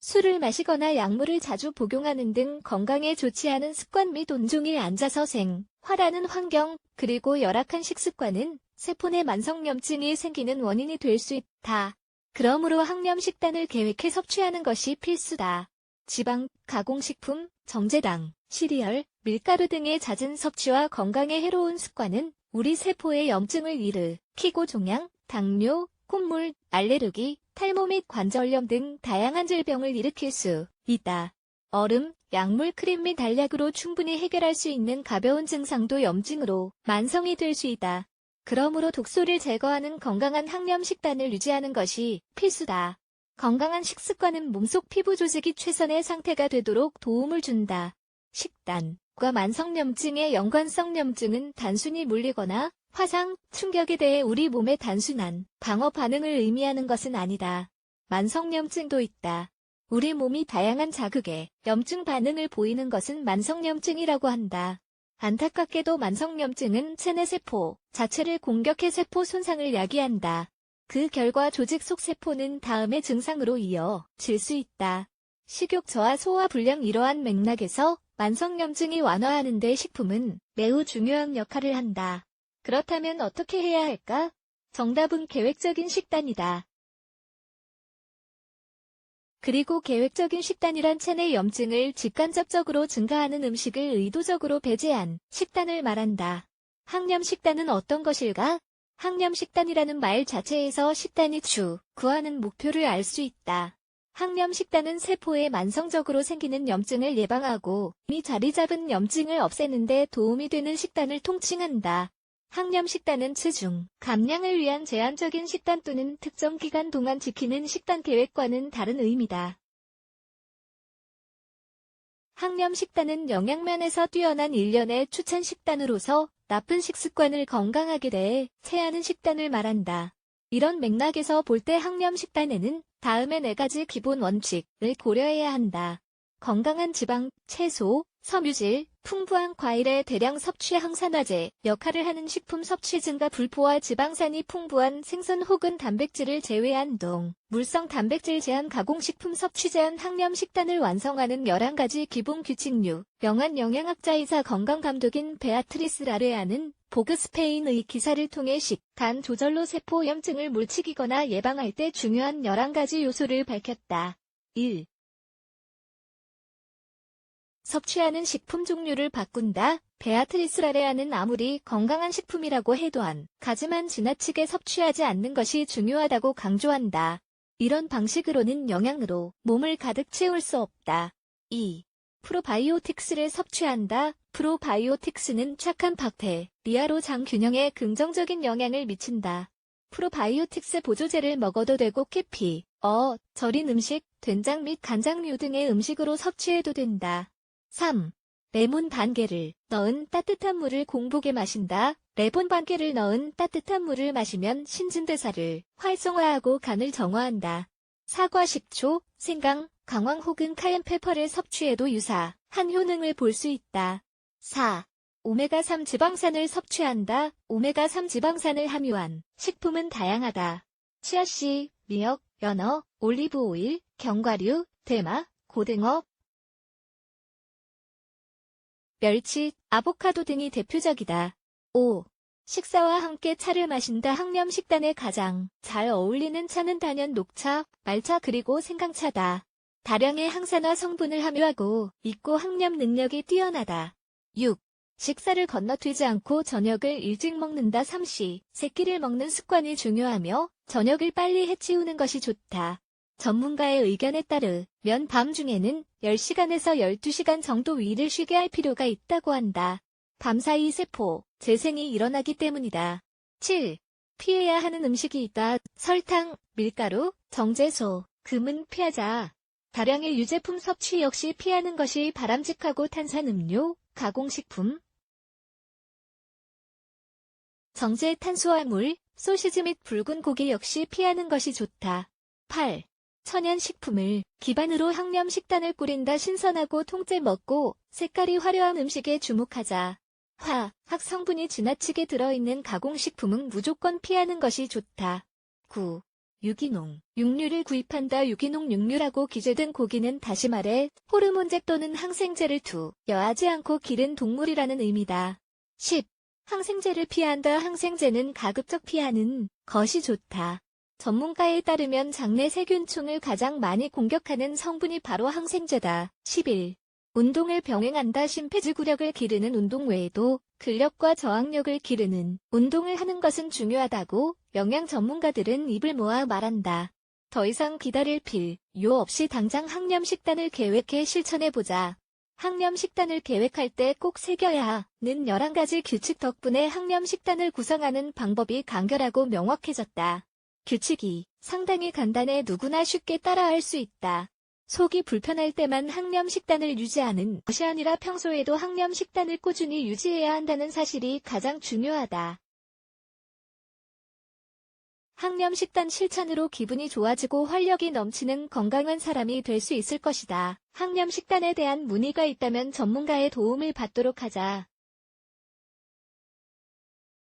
술을 마시거나 약물을 자주 복용하는 등 건강에 좋지 않은 습관 및 온종일 앉아서 생, 활하는 환경, 그리고 열악한 식습관은 세포 내 만성염증이 생기는 원인이 될 수 있다. 그러므로 항염 식단을 계획해 섭취하는 것이 필수다. 지방, 가공식품, 정제당, 시리얼, 밀가루 등의 잦은 섭취와 건강에 해로운 습관은 우리 세포의 염증을 일으키고 종양, 당뇨, 콧물, 알레르기, 탈모 및 관절염 등 다양한 질병을 일으킬 수 있다. 얼음, 약물, 크림 및 알약으로 충분히 해결할 수 있는 가벼운 증상도 염증으로 만성이 될 수 있다. 그러므로 독소를 제거하는 건강한 항염 식단을 유지하는 것이 필수다. 건강한 식습관은 몸속 피부 조직이 최선의 상태가 되도록 도움을 준다. 식단 과 만성염증의 연관성 염증은 단순히 물리거나 화상, 충격에 대해 우리 몸의 단순한 방어 반응을 의미하는 것은 아니다. 만성염증도 있다. 우리 몸이 다양한 자극에 염증 반응을 보이는 것은 만성염증이라고 한다. 안타깝게도 만성염증은 체내 세포 자체를 공격해 세포 손상을 야기한다. 그 결과 조직 속 세포는 다음의 증상으로 이어 질 수 있다. 식욕 저하 소화 불량 이러한 맥락에서 만성염증이 완화하는 데 식품은 매우 중요한 역할을 한다. 그렇다면 어떻게 해야 할까? 정답은 계획적인 식단이다. 그리고 계획적인 식단이란 체내 염증을 직간접적으로 증가하는 음식을 의도적으로 배제한 식단을 말한다. 항염 식단은 어떤 것일까? 항염 식단이라는 말 자체에서 식단이 주, 구하는 목표를 알 수 있다. 항염 식단은 세포에 만성적으로 생기는 염증을 예방하고 이미 자리 잡은 염증을 없애는 데 도움이 되는 식단을 통칭한다. 항염 식단은 체중, 감량을 위한 제한적인 식단 또는 특정 기간 동안 지키는 식단 계획과는 다른 의미다. 항염 식단은 영양면에서 뛰어난 일련의 추천 식단으로서 나쁜 식습관을 건강하게 대해 체하는 식단을 말한다. 이런 맥락에서 볼 때 항염 식단에는 다음의 네 가지 기본 원칙을 고려해야 한다. 건강한 지방, 채소, 섬유질, 풍부한 과일의 대량 섭취 항산화제 역할을 하는 식품 섭취 증가 불포화 지방산이 풍부한 생선 혹은 단백질을 제외한 동, 물성 단백질 제한 가공식품 섭취 제한 항염 식단을 완성하는 11가지 기본 규칙류, 명한 영양학자이사 건강감독인 베아트리스 라레아는 보그 스페인의 기사를 통해 식단 조절로 세포 염증을 물치기거나 예방할 때 중요한 11가지 요소를 밝혔다. 1. 섭취하는 식품 종류를 바꾼다. 베아트리스 라레아는 아무리 건강한 식품이라고 해도 한 가지만 지나치게 섭취하지 않는 것이 중요하다고 강조한다. 이런 방식으로는 영양으로 몸을 가득 채울 수 없다. 2. 프로바이오틱스를 섭취한다. 프로바이오틱스는 착한 박태, 리아로 장 균형에 긍정적인 영향을 미친다. 프로바이오틱스 보조제를 먹어도 되고 캐피, 어, 절인 음식, 된장 및 간장류 등의 음식으로 섭취해도 된다. 3. 레몬 반 개를 넣은 따뜻한 물을 공복에 마신다. 레몬 반 개를 넣은 따뜻한 물을 마시면 신진대사를 활성화하고 간을 정화한다. 사과 식초, 생강, 강황 혹은 카yen페퍼를 섭취해도 유사한 효능을 볼 수 있다. 4. 오메가3 지방산을 섭취한다. 오메가3 지방산을 함유한 식품은 다양하다. 치아씨, 미역, 연어, 올리브 오일, 견과류, 대마, 고등어, 멸치, 아보카도 등이 대표적이다. 5. 식사와 함께 차를 마신다. 항염 식단에 가장 잘 어울리는 차는 단연 녹차, 말차 그리고 생강차다. 다량의 항산화 성분을 함유하고 있고 항염 능력이 뛰어나다. 6. 식사를 건너뛰지 않고 저녁을 일찍 먹는다. 3시 새끼를 먹는 습관이 중요하며 저녁을 빨리 해치우는 것이 좋다. 전문가의 의견에 따르면 밤중에는 10시간에서 12시간 정도 위를 쉬게 할 필요가 있다고 한다. 밤사이 세포, 재생이 일어나기 때문이다. 7. 피해야 하는 음식이 있다. 설탕, 밀가루, 정제소, 금은 피하자. 다량의 유제품 섭취 역시 피하는 것이 바람직하고 탄산음료, 가공식품, 정제 탄수화물, 소시지 및 붉은 고기 역시 피하는 것이 좋다. 8. 천연식품을 기반으로 항염 식단을 꾸린다 신선하고 통째 먹고 색깔이 화려한 음식에 주목하자. 화, 학 성분이 지나치게 들어있는 가공식품은 무조건 피하는 것이 좋다. 9. 유기농, 육류를 구입한다 유기농 육류라고 기재된 고기는 다시 말해 호르몬제 또는 항생제를 투여하지 않고 기른 동물이라는 의미다. 10. 항생제를 피한다 항생제는 가급적 피하는 것이 좋다. 전문가에 따르면 장내 세균충을 가장 많이 공격하는 성분이 바로 항생제다. 11. 운동을 병행한다 심폐지구력을 기르는 운동 외에도 근력과 저항력을 기르는 운동을 하는 것은 중요하다고 영양 전문가들은 입을 모아 말한다. 더 이상 기다릴 필요 없이 당장 학념 식단을 계획해 실천해보자. 학념 식단을 계획할 때 꼭 새겨야 하는 11가지 규칙 덕분에 학념 식단을 구성하는 방법이 간결하고 명확해졌다. 규칙이 상당히 간단해 누구나 쉽게 따라할 수 있다. 속이 불편할 때만 학념 식단을 유지하는 것이 아니라 평소에도 학념 식단을 꾸준히 유지해야 한다는 사실이 가장 중요하다. 학념 식단 실천으로 기분이 좋아지고 활력이 넘치는 건강한 사람이 될 수 있을 것이다. 학념 식단에 대한 문의가 있다면 전문가의 도움을 받도록 하자.